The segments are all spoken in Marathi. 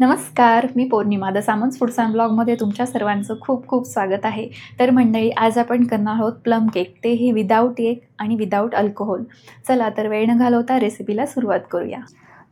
नमस्कार मी Purnima the Samant foods and ब्लॉगमध्ये तुमच्या सर्वांचं खूप खूप स्वागत आहे. तर मंडळी आज आपण करणार आहोत प्लम केक तेही विदाऊट एग आणि विदाऊट अल्कोहोल चला तर वेळ न घालवता रेसिपीला सुरुवात करूया.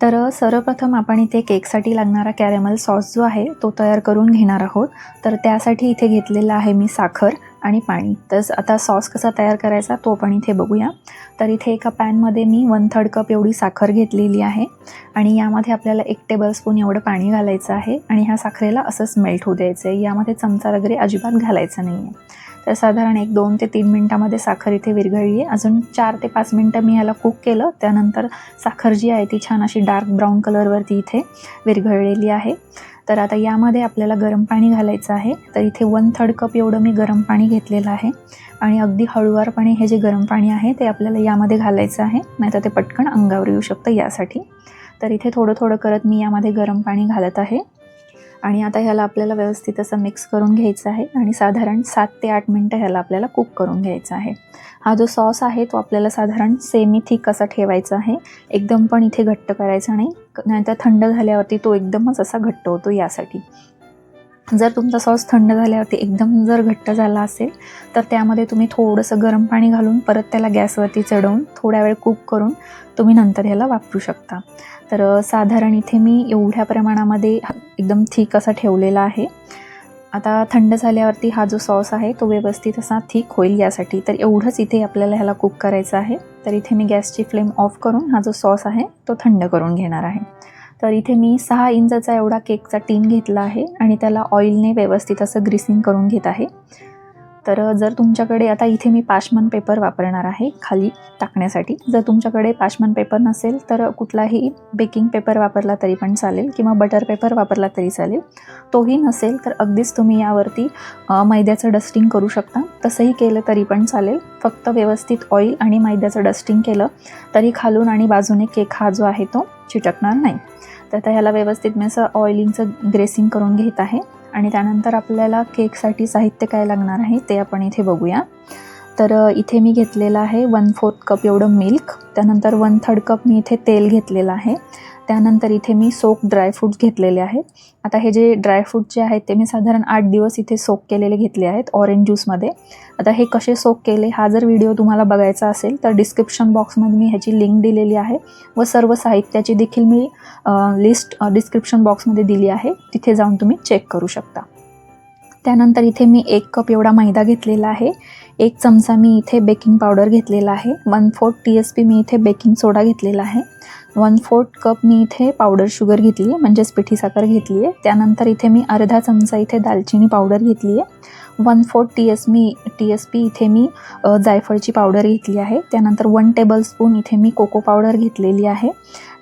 तर सर्वप्रथम आपण इथे केकसाठी लागणारा कॅरेमल सॉस जो आहे तो तयार करून घेणार आहोत. तर त्यासाठी इथे घेतलेला आहे मी साखर. आणि पाणी. तर आता सॉस कसा तयार करायचा तो पण इथे बघूया. तर इथे एका पॅनमध्ये मी वन थर्ड कप एवढी साखर घेतलेली आहे. आणि यामध्ये आपल्याला एक टेबलस्पून एवढं पाणी घालायचं आहे. आणि ह्या साखरेला असंच मेल्ट होऊ द्यायचं आहे यामध्ये चमचा वगैरे अजिबात घालायचा नाही आहे तर साधारण एक दोन ते तीन मिनटामध्ये साखर इथे विरघळली आहे अजून चार ते पाच मिनटं मी ह्याला कुक केलं. त्यानंतर साखर जी आहे ती छान अशी डार्क ब्राऊन कलरवरती इथे विरघळलेली आहे. तर आता यामध्ये आपल्याला गरम पाणी घालायचं आहे. तर इथे वन थर्ड कप एवढं मी गरम पाणी घेतलेलं आहे. आणि अगदी हळुवारपणे हे जे गरम पाणी आहे ते आपल्याला यामध्ये घालायचं आहे. नाहीतर ते पटकन अंगावर येऊ शकतं यासाठी. तर इथे थोडं थोडं करत मी यामध्ये गरम पाणी घालत आहे. आणि आता ह्याला आपल्याला व्यवस्थित असं मिक्स करून घ्यायचं आहे आणि साधारण सात ते आठ मिनटं ह्याला आपल्याला कुक करून घ्यायचा आहे. हा जो सॉस आहे तो आपल्याला साधारण सेमी थिक असा ठेवायचा आहे. एकदम पण इथे घट्ट करायचा नाही. नाहीतर थंड झाल्यावरती तो एकदमच असा घट्ट होतो यासाठी. जर तुमचा सॉस थंड झाल्यावरती एकदम जर घट्ट झाला असेल तर त्यामध्ये तुम्ही थोडंसं गरम पाणी घालून परत त्याला गॅसवरती चढवून थोड्या वेळ कुक करून तुम्ही नंतर ह्याला वापरू शकता. तर साधारण इथे मी एवढ्या प्रमाणामध्ये एकदम थिक असा ठेवलेला आहे. आता थंड झाल्यावरती हा जो सॉस आहे तो व्यवस्थित असा थिक होईल यासाठी. तर एवढंच इथे आपल्याला ह्याला कुक करायचं आहे. तर इथे मी गॅसची फ्लेम ऑफ करून हा जो सॉस आहे तो थंड करून घेणार आहे. तर इथे मी सहा इंचाचा एवढा केकचा टीन घेतला आहे आणि त्याला ऑइलने व्यवस्थित असं ग्रीसिंग करून घेत आहे. तर जर तुमच्याकडे आता इथे मी पाशमन पेपर वापरणार आहे खाली टाकण्यासाठी. जर तुमच्याकडे पाशमन पेपर नसेल तर कुठलाही बेकिंग पेपर वापरला तरी पण चालेल किंवा बटर पेपर वापरला तरी चालेल. तोही नसेल तर अगदीच तुम्ही यावरती मैद्याचं डस्टिंग करू शकता. तसंही केलं तरी पण चालेल. फक्त व्यवस्थित ऑइल आणि मैद्याचं डस्टिंग केलं तरी खालून आणि बाजूने केक हा जो आहे तो चिटकणार नाही. तर आता ह्याला व्यवस्थित मी असं ऑइलिंगचं ग्रेसिंग करून घेत आहे. आणि त्यानंतर आपल्याला केकसाठी साहित्य काय लागणार आहे ते आपण इथे बघूया. तर इथे मी घेतलेलं आहे वन फोर्थ कप एवढं मिल्क त्यानंतर वन थर्ड कप मी इथे तेल घेतलेलं आहे. त्यानंतर इथे मी सोक ड्रायफ्रूट्स घेतलेले आहेत. आता हे जे ड्रायफ्रूट जे आहेत ते मी साधारण आठ दिवस इथे सोक केलेले घेतले आहेत ऑरेंज ज्यूसमध्ये आता हे कसे सोक केले हा जर व्हिडिओ तुम्हाला बघायचा असेल तर डिस्क्रिप्शन बॉक्समध्ये मी ह्याची लिंक दिलेली आहे व सर्व साहित्याची देखील मी लिस्ट डिस्क्रिप्शन बॉक्समध्ये दिली आहे. तिथे जाऊन तुम्ही चेक करू शकता. त्यानंतर इथे मी एक कप एवढा मैदा घेतलेला आहे. एक चमचा मी इथे बेकिंग पावडर घेतलेला आहे. One fourth T S P मी इथे बेकिंग सोडा घेतलेला आहे. वन फोर्थ कप मी इथे पावडर शुगर घेतली आहे म्हणजेच पिठी साखर घेतली आहे त्यानंतर इथे मी अर्धा चमचा इथे दालचिनी पावडर घेतली आहे वन फोर्थ टी एस मी टी एस पी इथे मी जायफळची पावडर घेतली आहे. त्यानंतर वन टेबल स्पून इथे मी कोको पावडर घेतलेली आहे.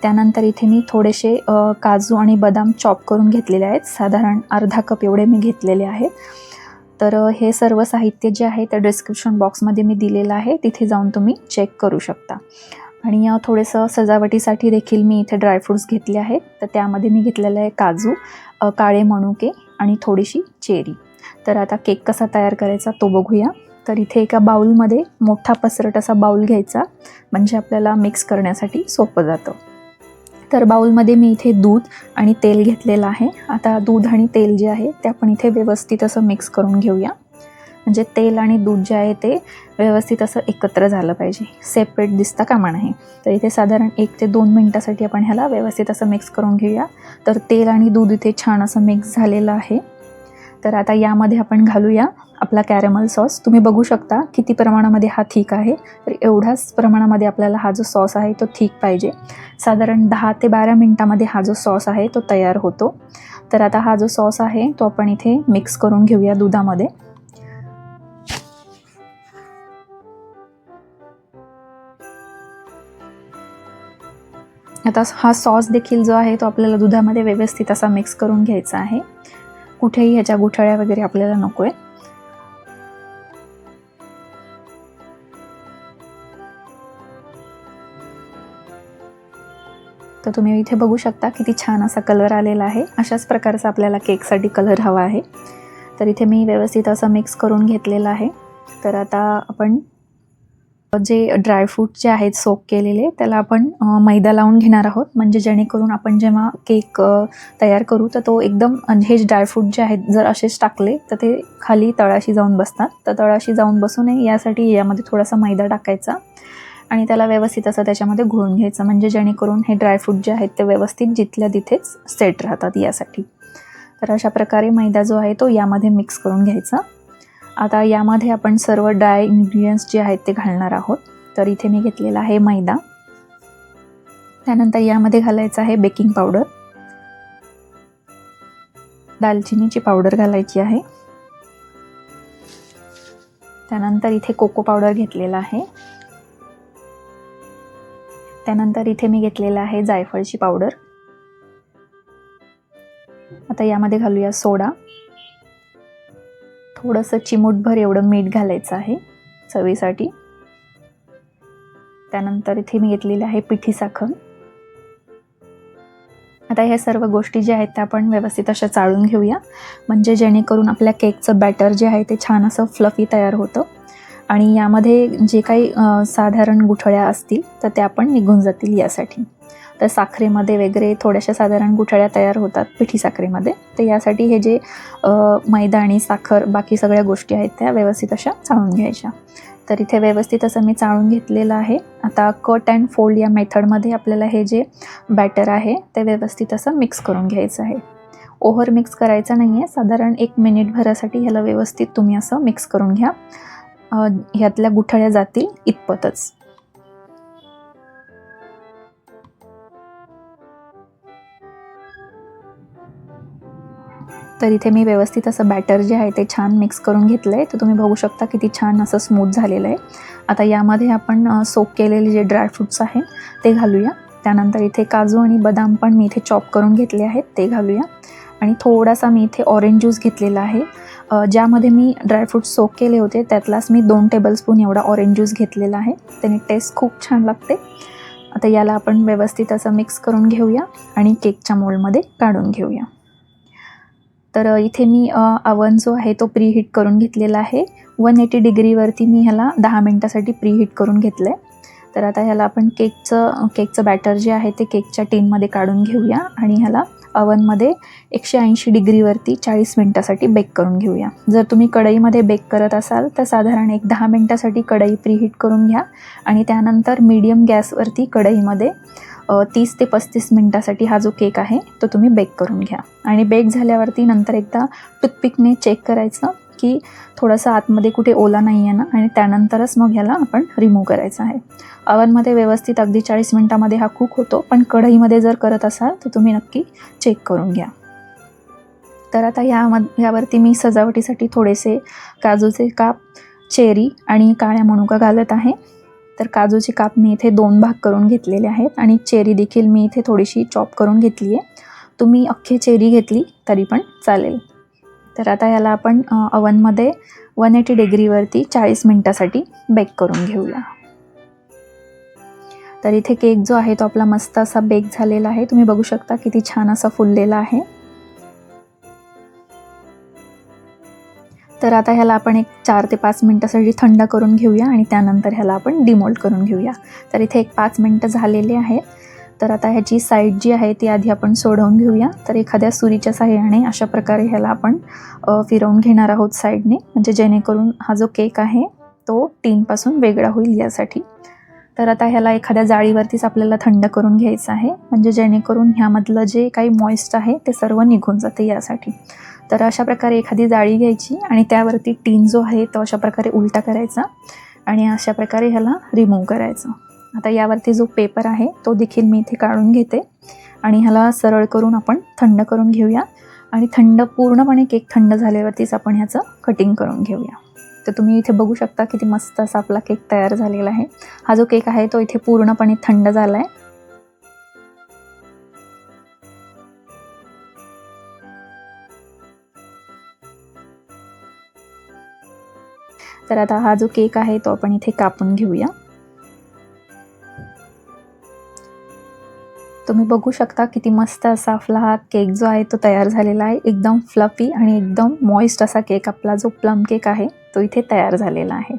त्यानंतर इथे मी थोडेसे काजू आणि बदाम चॉप करून घेतलेले आहेत. साधारण अर्धा कप एवढे मी घेतलेले आहेत. तर हे सर्व साहित्य जे आहे त्या डिस्क्रिप्शन बॉक्समध्ये मी दिलेलं आहे. तिथे जाऊन तुम्ही चेक करू शकता. आणि थोडंसं सजावटीसाठी देखील मी इथे ड्रायफ्रूट्स घेतले आहेत. तर त्यामध्ये मी घेतलेलं आहे काजू काळे मणुके आणि थोडीशी चेरी. तर आता केक कसा तयार करायचा तो बघूया. तर इथे एका बाऊलमध्ये मोठा पसरट असा बाऊल घ्यायचा. म्हणजे आपल्याला मिक्स करण्यासाठी सोपं जातं. तर बाऊलमध्ये मी इथे दूध आणि तेल घेतलेलं आहे. आता दूध आणि तेल जे आहे ते आपण इथे व्यवस्थित असं मिक्स करून घेऊया. म्हणजे तेल आणि दूध जे आहे ते व्यवस्थित असं एकत्र झालं पाहिजे. सेपरेट दिसता कामा नाही तर इथे साधारण एक ते दोन मिनटासाठी आपण ह्याला व्यवस्थित असं मिक्स करून घेऊया. तर तेल आणि दूध इथे छान असं मिक्स झालेलं आहे. तर आता यामध्ये आपण घालूया आपला कॅरेमल सॉस तुम्ही बघू शकता किती प्रमाणामध्ये हा ठीक आहे. तर एवढ्याच प्रमाणामध्ये आपल्याला हा जो सॉस आहे तो ठीक पाहिजे. साधारण दहा ते बारा मिनटामध्ये हा जो सॉस आहे तो तयार होतो. तर आता हा जो सॉस आहे तो आपण इथे मिक्स करून घेऊया दुधामध्ये. आता हा सॉस देखील जो आहे तो आपल्याला दुधामध्ये व्यवस्थित असा मिक्स करून घ्यायचा आहे. कुठेही ह्याच्या गुठळ्या वगैरे आपल्याला नको आहे तर तुम्ही इथे बघू शकता किती छान असा कलर आलेला आहे. अशाच प्रकारचा आपल्याला केकसाठी कलर हवा आहे. तर इथे मी व्यवस्थित असं मिक्स करून घेतलेलं आहे. तर आता आपण जे ड्रायफ्रूट जे आहेत सोक केलेले त्याला आपण मैदा लावून घेणार आहोत. म्हणजे जेणेकरून आपण जेव्हा केक तयार करू तर तो एकदम अन हे ड्रायफ्रूट जे आहेत जर असेच टाकले तर ते खाली तळाशी जाऊन बसतात. तर तळाशी जाऊन बसू नये यासाठी यामध्ये थोडासा मैदा टाकायचा आणि त्याला व्यवस्थित असं त्याच्यामध्ये घोळून घ्यायचं. म्हणजे जेणेकरून हे ड्रायफ्रूट जे आहेत ते व्यवस्थित जिथल्या तिथेच सेट राहतात यासाठी. तर अशा प्रकारे मैदा जो आहे तो यामध्ये मिक्स करून घ्यायचा. आता यामध्ये आपण सर्व ड्राय इन्ग्रेडियंट्स जे आहेत ते घालणार आहोत. तर इथे मी घेतलेला आहे मैदा. त्यानंतर यामध्ये घालायचं आहे बेकिंग पावडर दालचिनीची पावडर घालायची आहे. त्यानंतर इथे कोको पावडर घेतलेला आहे. त्यानंतर इथे मी घेतलेला आहे जायफळची पावडर आता यामध्ये घालूया सोडा. थोडंसं चिमूटभर एवढं मीठ घालायचं आहे चवीसाठी. त्यानंतर इथे मी घेतलेली आहे पिठी साखर. आता ह्या सर्व गोष्टी ज्या आहेत त्या आपण व्यवस्थित अशा चाळून घेऊया. म्हणजे जेणेकरून आपल्या केकचं बॅटर जे आहे ते छान असं फ्लफी तयार होतं. आणि यामध्ये जे काही साधारण गुठळ्या असतील तर त्या पण निघून जातील यासाठी. तर साखरेमध्ये वगैरे थोड्याशा साधारण गुठळ्या तयार होतात पिठी साखरेमध्ये. तर यासाठी हे जे मैदा आणि साखर बाकी सगळ्या गोष्टी आहेत त्या व्यवस्थित अशा चाळून घ्यायच्या. तर इथे व्यवस्थित असं मी चाळून घेतलेलं आहे. आता कट अँड फोल्ड या मेथडमध्ये आपल्याला हे जे बॅटर आहे ते व्यवस्थित असं मिक्स करून घ्यायचं आहे. ओव्हर मिक्स करायचं नाही आहे साधारण एक मिनिटभरासाठी ह्याला व्यवस्थित तुम्ही असं मिक्स करून घ्या. ह्यातल्या गुठळ्या जातील इतपतच. तर इथे मी व्यवस्थित असं बॅटर जे आहे ते छान मिक्स करून घेतलं आहे तर तुम्ही बघू शकता किती छान असं स्मूथ झालेलं आहे. आता यामध्ये आपण सोक केलेले जे ड्रायफ्रूट्स आहेत ते घालूया. त्यानंतर इथे काजू आणि बदाम पण मी इथे चॉप करून घेतले आहेत ते घालूया. आणि थोडासा मी इथे ऑरेंज ज्यूस घेतलेला आहे. ज्यामध्ये मी ड्रायफ्रूट सोक केले होते त्यातलाच मी दोन टेबलस्पून एवढा ऑरेंज ज्यूस घेतलेला आहे. त्याने टेस्ट खूप छान लागते. आता याला आपण व्यवस्थित असं मिक्स करून घेऊया आणि केकच्या मोल्डमध्ये काढून घेऊया. तर इथे मी अवन जो आहे तो प्री हीट करून घेतलेला आहे. वन एटी डिग्रीवरती मी ह्याला दहा मिनटासाठी प्री हीट करून घेतलं आहे तर आता ह्याला आपण केकचं केकचं बॅटर जे आहे ते केकच्या टीनमध्ये काढून घेऊया आणि ह्याला अवनमध्ये एकशे ऐंशी डिग्रीवरती चाळीस मिनटासाठी बेक करून घेऊया. जर तुम्ही कढईमध्ये बेक करत असाल तर साधारण एक दहा मिनटासाठी कढई प्रीहीट करून घ्या आणि त्यानंतर मीडियम गॅसवरती कढईमध्ये तीस ते पस्तीस मिनटासाठी हा जो केक आहे तो तुम्ही बेक करून घ्या. आणि बेक झाल्यावरती नंतर एकदा टूथपिकने चेक करायचं. की थोडंसं आतमध्ये कुठे ओला नाही आहे ना आणि त्यानंतरच मग ह्याला आपण रिमूव्ह करायचं आहे. अवनमध्ये व्यवस्थित अगदी चाळीस मिनटामध्ये हा कुक होतो पण कढईमध्ये जर करत असाल तर तुम्ही नक्की चेक करून घ्या. तर आता ह्याम ह्यावरती मी सजावटीसाठी थोडेसे काजूचे काप चेरी आणि काळ्या मनुका घालत आहे. तर काजूचे काप मी इथे दोन भाग करून घेतलेले आहेत आणि चेरी देखील मी इथे थोडीशी चॉप करून घेतली आहे. तुम्ही अख्खी चेरी घेतली तरी पण चालेल. तर आता ह्याला आपण अवनमध्ये वन एटी डिग्रीवरती चाळीस मिनटासाठी बेक करून घेऊया. तर इथे केक जो आहे तो आपला मस्त असा बेक झालेला आहे. तुम्ही बघू शकता किती छान असा फुललेला आहे. तर आता ह्याला आपण एक चार ते पाच मिनटासाठी थंड करून घेऊया आणि त्यानंतर ह्याला आपण डिमोल्ड करून घेऊया. तर इथे एक पाच मिनटं झालेले आहेत. तर आता ह्याची साईड जी आहे ती आधी आपण सोडवून घेऊया. तर एखाद्या सुरीच्या साह्याने अशा प्रकारे ह्याला आपण फिरवून घेणार आहोत साईडने म्हणजे जेणेकरून हा जो केक आहे तो टीनपासून वेगळा होईल यासाठी. तर आता ह्याला एखाद्या जाळीवरतीच आपल्याला थंड करून घ्यायचं आहे. म्हणजे जेणेकरून ह्यामधलं जे काही मॉइस्ट आहे ते सर्व निघून जाते यासाठी. तर अशा प्रकारे एखादी जाळी घ्यायची आणि त्यावरती टीन जो आहे तो अशा प्रकारे उलटा करायचा आणि अशा प्रकारे ह्याला रिमूव्ह करायचं. आता यावरती जो पेपर आहे तो देखील मी इथे काढून घेते. आणि ह्याला सरळ करून आपण थंड करून घेऊया. आणि थंड पूर्णपणे केक थंड झाल्यावरतीच आपण ह्याचं कटिंग करून घेऊया. तर तुम्ही इथे बघू शकता किती मस्त असा आपला केक तयार झालेला आहे. हा जो केक आहे तो इथे पूर्णपणे थंड झाला आहे तर आता हा जो केक आहे तो आपण इथे कापून घेऊया. तुम्ही बघू शकता किती मस्त असा आपला हा केक जो आहे तो तयार झालेला आहे. एकदम फ्लफी आणि एकदम मॉइस्ट असा केक आपला जो प्लम केक आहे तो इथे तयार झालेला आहे.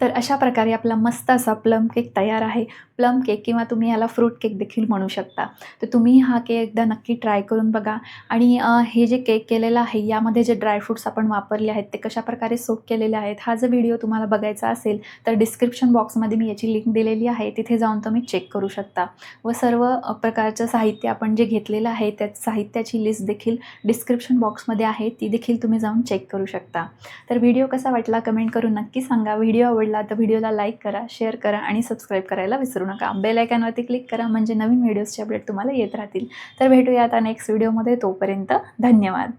तर अशा प्रकारे आपला मस्त असा प्लम केक तयार आहे. प्लम केक किंवा तुम्ही याला फ्रूट केक देखील म्हणू शकता. तर तुम्ही हा केक एकदा नक्की ट्राय करून बघा. आणि हे जे केक केलेलं आहे यामध्ये जे ड्रायफ्रूट्स आपण वापरले आहेत ते कशा प्रकारे सोप केलेले आहेत हा जर व्हिडिओ तुम्हाला बघायचा असेल तर डिस्क्रिप्शन बॉक्समध्ये मी याची लिंक दिलेली आहे. तिथे जाऊन तुम्ही चेक करू शकता. व सर्व प्रकारचं साहित्य आपण जे घेतलेलं आहे त्या साहित्याची लिस्ट देखील डिस्क्रिप्शन बॉक्समध्ये आहे. ती देखील तुम्ही जाऊन चेक करू शकता. तर व्हिडिओ कसा वाटला कमेंट करून नक्की सांगा. व्हिडिओ आवडला तर व्हिडिओला लाईक करा शेअर करा आणि सबस्क्राईब करायला विसरू नका. बेल आयकॉनवरती क्लिक करा म्हणजे नवीन व्हिडिओजचे अपडेट तुम्हाला येत राहतील. तर भेटूया आता नेक्स्ट व्हिडिओमध्ये. तोपर्यंत धन्यवाद.